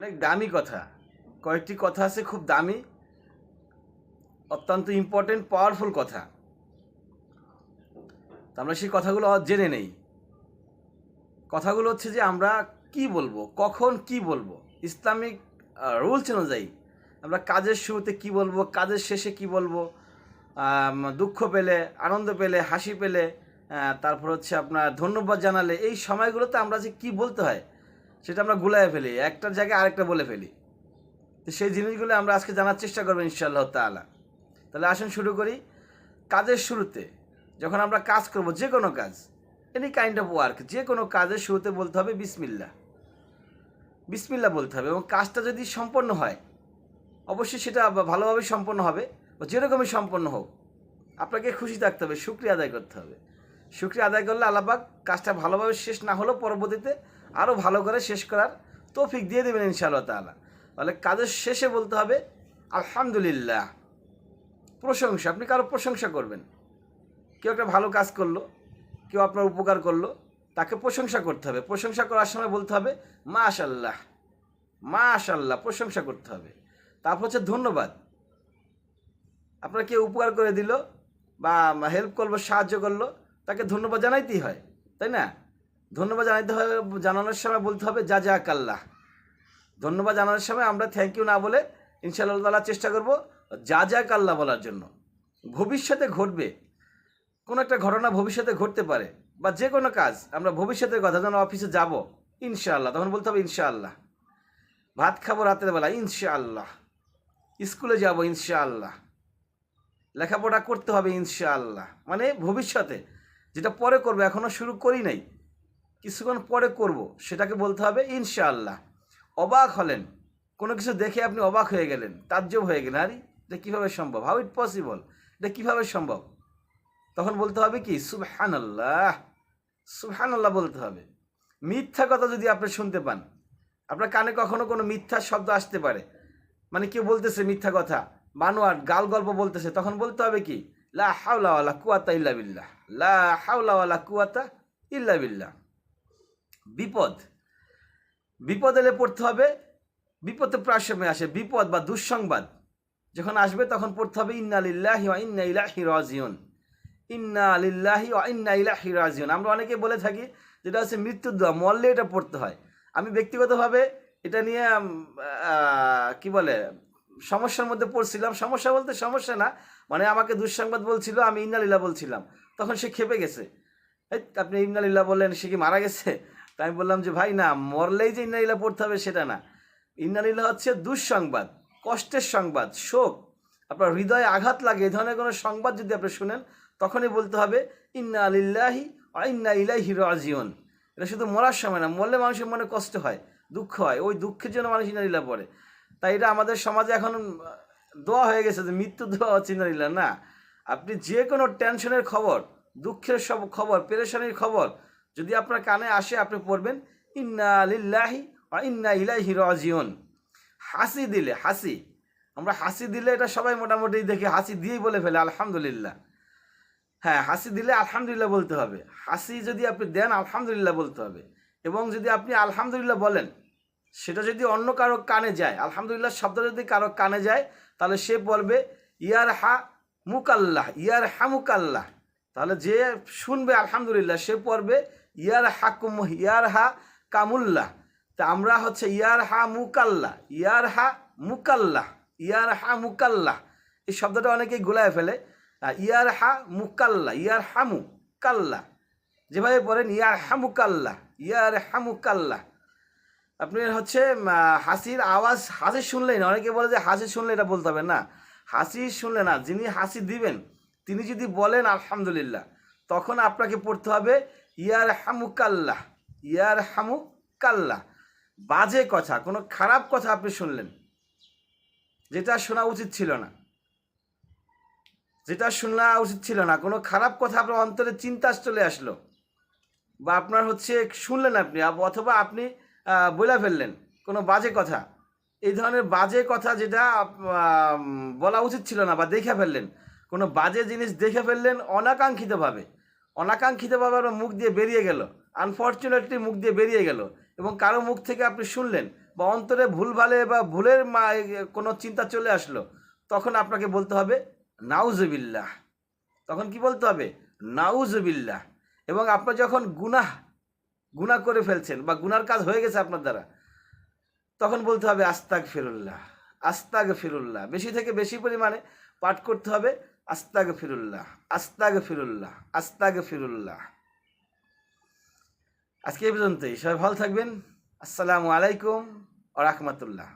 অনেক দামি কথা। কয়েকটি কথা আছে খুব দামি। অত্যন্ত ইম্পর্টেন্ট পাওয়ারফুল কথা। আমরা সেই কথাগুলো জেনে নেই। কথাগুলো হচ্ছে যে আমরা কি বলব, কখন কি বলব, ইসলামিক রুলস অনুযায়ী আমরা কাজের শুরুতে কি বলব, কাজের শেষে কি বলব দুঃখ পেলে, আনন্দ পেলে, হাসি পেলে তারপর হচ্ছে আপনার ধন্যবাদ জানালে, এই সময়গুলোতে আমরা যে কি বলতে হয় সেটা আমরা গুলায় ফেলি একটার জায়গায় আরেকটা বলে ফেলি। তো সেই জিনিসগুলো আমরা আজকে জানার চেষ্টা করব ইনশাআল্লাহ তাআলা। তাহলে আসুন শুরু করি। কাজের শুরুতে, যখন আমরা কাজ করব, যে কোনো কাজ এনি কাইন্ড অফ ওয়ার্ক যে কোনো কাজের শুরুতে বলতে হবে বিসমিল্লা বিসমিল্লা বলতে হবে এবং কাজটা যদি সম্পন্ন হয়, অবশ্যই সেটা ভালোভাবে সম্পন্ন হবে যেরকমই সম্পন্ন হোক, আপনাকে খুশি থাকতে হবে, শুক্রিয়া আদায় করতে হবে। শুক্রিয়া আদায় করলে আল্লাপাক কাজটা ভালোভাবে শেষ না হলেও পরবর্তীতে আরও ভালো করে শেষ করার তৌফিক দিয়ে দেবেন ইনশাআল্লাহ তাআলা। তাহলে কাজের শেষে বলতে হবে, আলহামদুলিল্লাহ। প্রশংসা, আপনি কারও প্রশংসা করবেন। কেউ একটা ভালো কাজ করল, কেউ আপনার উপকার করল, তাকে প্রশংসা করতে হবে। প্রশংসা করার সময় বলতে হবে মাশাল্লাহ মাশাল্লাহ প্রশংসা করতে হবে। তারপর হচ্ছে ধন্যবাদ। আপনার কেউ উপকার করে দিল বা হেল্প করল, সাহায্য করল, তাকে ধন্যবাদ জানাইতেই হয়, তাই না? ধন্যবাদ জানাইতে হবে, জানানোর সময় বলতে হবে, যা যা কাল্লাহ ধন্যবাদ জানানোর সময় আমরা থ্যাংক ইউ না বলে ইনশাআল্লাহ তালা চেষ্টা করব যা যা কাল্লা বলার জন্য। ভবিষ্যতে ঘটবে, কোনো একটা ঘটনা ভবিষ্যতে ঘটতে পারে বা যে কোনো কাজ, আমরা ভবিষ্যতের কথা যেন অফিসে যাব, ইনশাআল্লাহ, তখন বলতে হবে ইনশাআল্লাহ। ভাত খাব রাতের বেলা, ইনশাআল্লাহ। স্কুলে যাব, ইনশাআল্লাহ। লেখাপড়া করতে হবে, ইনশাআল্লাহ। মানে ভবিষ্যতে, যেটা পরে করবে এখনও শুরু করি নাই কিছুক্ষণ পরে করব, সেটাকে বলতে হবে ইনশাআল্লাহ। অবাক হলেন। কোনো কিছু দেখে আপনি অবাক হয়ে গেলেন। তাজ্জব হয়ে গেলেন। আরে, এটা কীভাবে সম্ভব? হাউ ইট পসিবল এটা কীভাবে সম্ভব? তখন বলতে হবে কি? সুবহান আল্লাহ সুবহান আল্লাহ বলতে হবে। মিথ্যা কথা যদি আপনি শুনতে পান, আপনার কানে কখনো কোনো মিথ্যা শব্দ আসতে পারে। মানে কেউ বলতেছে মিথ্যা কথা বানোয়ার গাল গল্প বলতেছে, তখন বলতে হবে কি? লা হাওলা ওয়ালা কুয়াতা ইল্লা বিল্লাহ। লা হাওলা ওয়ালা কুয়াতা ইল্লা বিল্লাহ। বিপদ। বিপদ এলে পড়তে হবে, বিপদে প্রায় সময় আসে, বিপদ বা দুঃসংবাদ যখন আসবে তখন পড়তে হবে, ইন্না লিল্লাহি ওয়া ইন্না ইলাহি রাজিউন। ইন্না লিল্লাহি ওয়া ইন্না ইলাইহি রাজিউন। আমরা অনেকে বলে থাকি যেটা হচ্ছে মৃত্যুর দোয়া, মরলে এটা পড়তে হয়। আমি ব্যক্তিগতভাবে এটা নিয়ে কি বলে, সমস্যার মধ্যে পড়ছিলাম। সমস্যা বলতে সমস্যা না মানে আমাকে দুঃসংবাদ বলছিল, আমি ইন্নালিল্লাহ বলছিলাম। তখন সে খেপে গেছে। আপনি ইন্নালিল্লাহ বললেন, সে কি মারা গেছে? তাই আমি বললাম যে, ভাই না, মরলেই যে ইন্নালিল্লাহ পড়তে হবে সেটা না। ইন্নালিল্লাহ হচ্ছে দুঃসংবাদ, কষ্টের সংবাদ, শোক। আপনার হৃদয়ে আঘাত লাগে এই ধরনের কোনো সংবাদ যদি আপনি শুনেন, তখনই বলতে হবে, ইন্না আলিল্লাহি ইন্না ইলাইহি রাজিউন। এটা শুধু মরার সময় না, মরলে মানুষের মনে কষ্ট হয়, দুঃখ হয়, ওই দুঃখের জন্য মানুষ ইন্নালিল্লাহ পড়ে। তাই এটা আমাদের সমাজে এখন দোয়া হয়ে গেছে যে, মৃত্যু দোয়া হচ্ছে ইন্নালিল্লাহ না? আপনি যে কোনো টেনশনের খবর, দুঃখের সব খবর, পেরেশানির খবর যদি আপনার কানে আসে, আপনি পড়বেন, ইন্না লিল্লাহি ইন্না ইলাইহি রাজিউন। হাসি দিলে, হাসি। আমরা হাসি দিলে এটা সবাই মোটামুটি দেখি হাসি দিয়েই বলে ফেলে, আলহামদুলিল্লাহ। হ্যাঁ হাসি দিলে আলহামদুলিল্লাহ বলতে হবে। হাসি যদি আপনি দেন, আলহামদুলিল্লাহ বলতে হবে। এবং যদি আপনি আলহামদুলিল্লাহ বলেন, সেটা যদি অন্য কারও কানে যায়, আলহামদুলিল্লাহ শব্দ যদি কারও কানে যায়, তাহলে সে বলবে ইয়ার হা মুকাল্লাহ ইয়ার হা মুকাল্লাহ। তাহলে যে শুনবে, আলহামদুলিল্লাহ, সে পড়বে ইয়ার হাকুম ইয়ার হা কামুল্লাহ। তা আমরা হচ্ছে ইয়ার হা মুকাল্লা ইয়ার হা মুকাল্লাহ ইয়ার হা মুকাল্লাহ। এই শব্দটা অনেকেই গোলায় ফেলে। ইয়ার হা মুকাল্লা ইয়ার হামু কাল্লা যেভাবে পড়েন ইয়ার হামু কাল্লা ইয়ার হামু কাল্লা আপনি হচ্ছে হাসির আওয়াজ, হাসি শুনলেই না, অনেকে বলে যে হাসি শুনলে এটা বলতে হবে। না, হাসি শুনলে না, যিনি হাসি দিবেন, তিনি যদি বলেন আলহামদুলিল্লাহ, তখন আপনাকে পড়তে হবে ইয়ার হামু কাল্লাহ ইয়ার হামু কাল্লা বাজে কথা, কোনো খারাপ কথা আপনি শুনলেন? যেটা শোনা উচিত ছিল না। যেটা শোনা উচিত ছিল না, কোনো খারাপ কথা আপনার অন্তরে চিন্তা চলে আসলো। বা আপনার হচ্ছে শুনলেন আপনি অথবা আপনি বলে ফেললেন, কোনো বাজে কথা। এই ধরনের বাজে কথা যেটা বলা উচিত ছিল না বা দেখে ফেললেন। কোনো বাজে জিনিস দেখে ফেললেন অনাকাঙ্ক্ষিতভাবে। অনাকাঙ্ক্ষিতভাবে আপনার মুখ দিয়ে বেরিয়ে গেল। আনফর্চুনেটলি মুখ দিয়ে বেরিয়ে গেল। এবং কারও মুখ থেকে আপনি শুনলেন বা অন্তরে ভুল ভালে বা ভুলের মা কোনো চিন্তা চলে আসলো, তখন আপনাকে বলতে হবে, নাউজবিল্লাহ। তখন কি বলতে হবে? নাউজবিল্লাহ। এবং আপনার যখন গুনাহ গুনাহ করে ফেলছেন বা গুনার কাজ হয়ে গেছে আপনার দ্বারা, তখন বলতে হবে আস্তাক ফিরুল্লাহ আস্তাগ ফিরুল্লাহ বেশি থেকে বেশি পরিমাণে পাঠ করতে হবে আস্তাগ ফিরুল্লাহ আস্তাগ ফিরুল্লাহ আস্তাগ ফিরুল্লাহ আজকে এই পর্যন্তই। সবাই ভালো থাকবেন। আসসালামু আলাইকুম আ রহমতুল্লাহ।